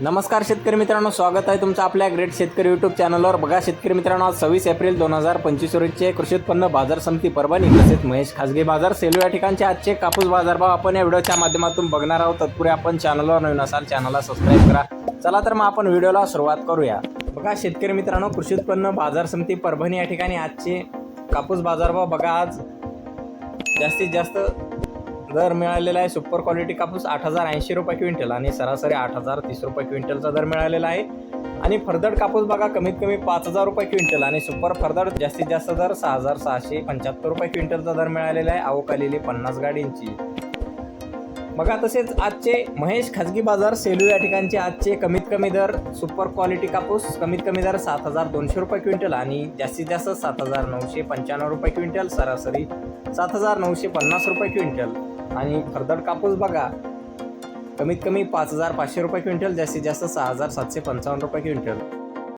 नमस्कार शेतकरी मित्रांनो स्वागत आहे तुमचं आपल्या ग्रेट शेतकरी युट्यूब चॅनलवर बघा शेतकरी मित्रांनो आज सव्वीस एप्रिल दोन हजार पंचवीस रोजीचे कृषी उत्पन्न बाजार समिती परभणी तसेच महेश खासगी बाजार सेलू या ठिकाणचे आजचे कापूस बाजारभाव आपण या व्हिडिओच्या माध्यमातून बघणार आहोत. तत्पूर्वी आपण चॅनलवर नवीन असाल चॅनलला सबस्क्राईब करा. चला तर मग आपण व्हिडिओला सुरुवात करूया. बघा शेतकरी मित्रांनो कृषी उत्पन्न बाजार समिती परभणी या ठिकाणी आजचे कापूस बाजारभाव बघा आज जास्तीत जास्त दर मिळालेला आहे सुपर क्वालिटी कापूस आठ हजार ऐंशी रुपये क्विंटल आणि सरासरी आठ हजार तीस रुपये क्विंटलचा दर मिळालेला आहे. आणि फरदड कापूस बघा कमीत कमी पाच हजार रुपये क्विंटल आणि सुपर फरदड जास्तीत जास्त दर सहा हजार सहाशे पंच्याहत्तर रुपये क्विंटलचा दर मिळालेला आहे आवक आलेली पन्नास गाडींची. बघा तसेच आजचे महेश खाजगी बाजार सेलू या ठिकाणचे आजचे कमीत कमी दर सुपर क्वालिटी कापूस कमीत कमी दर सात हजार दोनशे रुपये क्विंटल आणि जास्तीत जास्त सात हजार नऊशे पंच्याण्णव रुपये क्विंटल सरासरी सात हजार नऊशे पन्नास रुपये क्विंटल. आणि फरदड कापूस बघा. कमीत कमी पाच हजार पाचशे रुपये क्विंटल जास्तीत जास्त सहा हजार सातशे पंचावन्न रुपये क्विंटल.